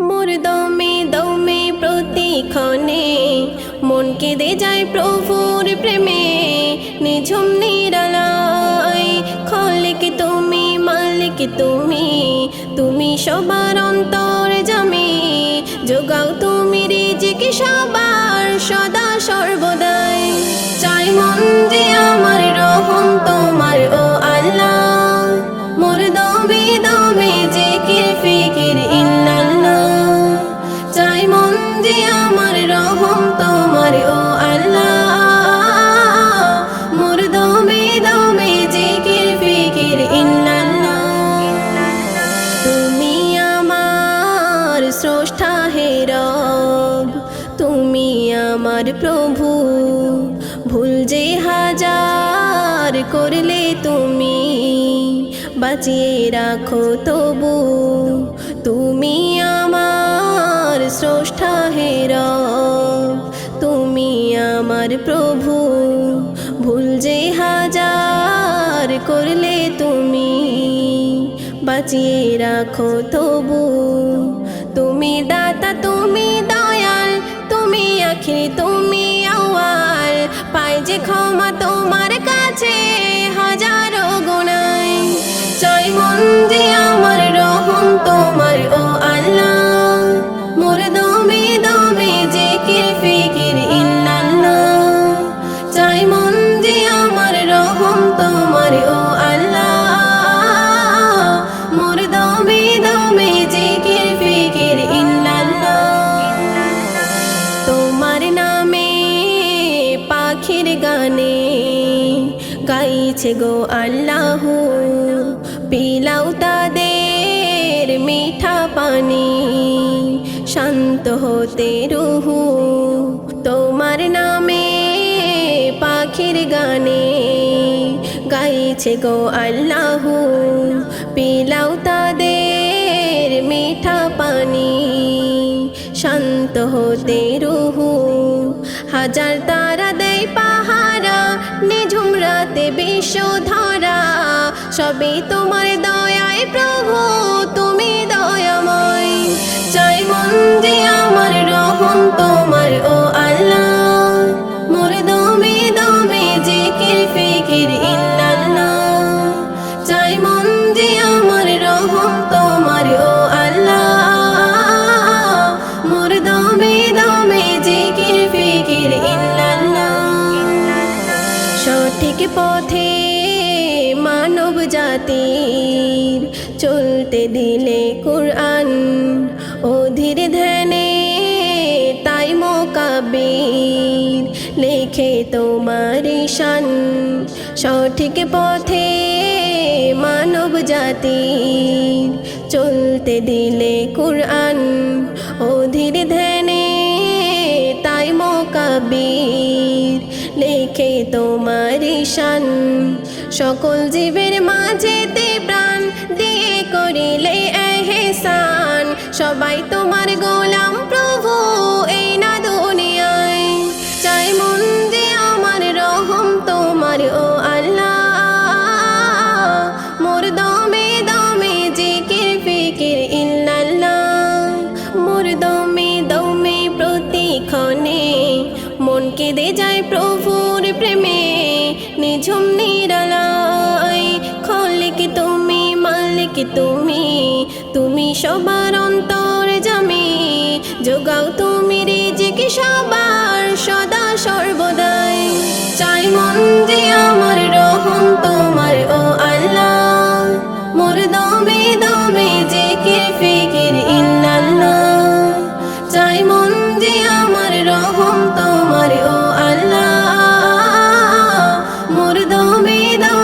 মোর দমে দমে প্রতিক্ষণে মন কেঁদে যায় প্রভুর প্রেমে। নিঝুম নিরালায়, খলিক তুমি, মালিক তুমি তুমি সবার অন্তর জামি। যোগাও তুমি রিজিক সবার, সদা সর্বদাই। চাই মন আমার প্রভু, ভুল যে হাজার করলে তুমি বাঁচিয়ে রাখো তবু। তুমি আমার স্রষ্টা হের তুমি আমার প্রভু, ভুল যে হাজার করলে তুমি বাঁচিয়ে রাখো তবু। তুমি দাতা, তুমি আখির তুমি আওয়াল পাই যে ক্ষমা তোমার কাছে হাজারো গুণাই। চাই মন যে আমার রহম তোমার, ও আল্লাহ। দমে ফিকির ইল্লাল্লাহ মন যে আমার রহম তোমার, ও পাখির গানে গাইছে গো আল্লাহ। পিলাও তাদের মিঠা পানি, শান্ত হতে রুহু। তোমার নামে পাখির গানে গাইছে গো আল্লাহ। পিলাও তাদের মিঠা পানি, শান্ত হতে রুহু। হাজার তারা দেয় পাহারা, নিঝুম রাতে বিশ্ব ধরা সবই তোমার দয়ায় প্রভু, তুমি দয়াময়। চাই মন যে আমার রহম তোমার, ও আল্লাহ। মোর দমে দমে জিকির ফিকির ইল্লাল্লাহ চাই মন যে সঠিক পথে মানব জাতির চলতে দিলে কোরআন অধীর ধ্যানে, তাই মোকাবির লেখে তোমার শান সঠিক পথে মানব জাতির চলতে দিলে কোরআন তোমার শান সকল জীবের মাঝেতে প্রাণ দিয়ে করিলে এহেসান। সবাই তোমার গোলাম কেঁদে যায় প্রভুর প্রেমে, নিঝুম নিরালায়। খলিক তুমি, মালিক তুমি তুমি সবার অন্তর জামি। যোগাও তুমি রিজিক সবার, সদা সর্বদাই। চাই মন যে আমার তুমি দাও